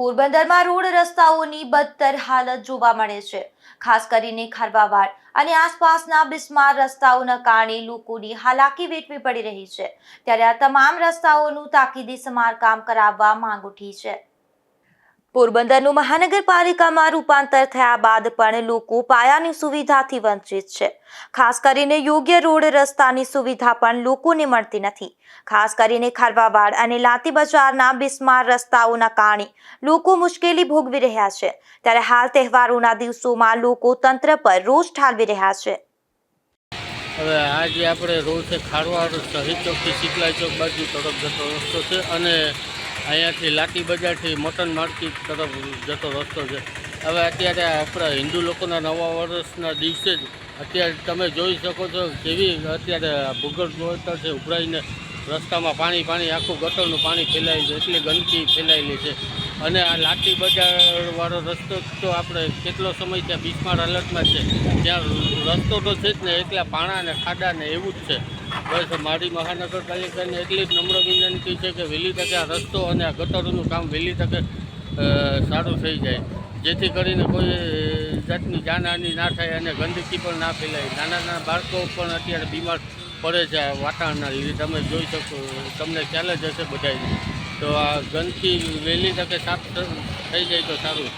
પોરબંદરમાં રોડ રસ્તાઓની બદતર હાલત જોવા મળે છે. ખાસ કરીને ખારવાવાડ અને આસપાસના બિસ્માર રસ્તાઓના કારણે લોકોની હાલાકી વેઠવી પડી રહી છે. ત્યારે આ તમામ રસ્તાઓનું તાકીદે સમારકામ કરાવવા માંગ ઉઠી છે. પોરબંદરનું મહાનગરપાલિકામાં રૂપાંતર થયા બાદ પણ લોકો પાયાની સુવિધાથી વંચિત છે. ખાસ કરીને યોગ્ય રોડ રસ્તાની સુવિધા પણ લોકોને મળતી નથી. ખાસ કરીને ખારવાવાડ અને લાતી બજારના બિસ્માર રસ્તાઓના કારણે લોકો મુશ્કેલી ભોગવી રહ્યા છે. ત્યારે હાલ તહેવારોના દિવસોમાં લોકો તંત્ર પર રોષ ઠાલવી રહ્યા છે. હવે આજે આપણે રોડ છે ખારવાડ, શહીદ ચોકથી શીતલા ચોક બાજુ તરફ જતો રસ્તો છે અને અહીંયાથી લાઠી બજારથી મટન માર્કેટ તરફ જતો રસ્તો છે. હવે અત્યારે આપણા હિન્દુ લોકોના નવા વર્ષના દિવસે જ અત્યારે તમે જોઈ શકો છો કેવી અત્યારે ભૂગર્ભ ગુણવત્તા છે. ઉભરાઈને રસ્તામાં પાણી પાણી, આખું ગટરનું પાણી ફેલાયું છે. એટલી ગંદકી ફેલાયેલી છે. અને આ લાઠી બજારવાળો રસ્તો તો આપણે કેટલો સમય ત્યાં બીચમાર હાલતમાં છે. ત્યાં રસ્તો તો છે જ ને, એકલા પાણા ને ખાડા ને એવું જ છે. બસ મારી મહાનગરપાલિકાને એટલી જ નમ્ર વિનંતી છે કે વહેલી તકે આ રસ્તો અને આ ગટરનું કામ વહેલી તકે સારું થઈ જાય. જેથી કરીને કોઈ જાતની જાનહાની ના થાય અને ગંદકી પણ ના ફેલાય. નાના નાના બાળકો પણ અત્યારે બીમાર પડે છે વાતાવરણના લીધે. તમે જોઈ શકો, તમને ખ્યાલ જ હશે બધાને તો આ ગંદકી વહેલી તકે સાફ થઈ જાય તો સારું.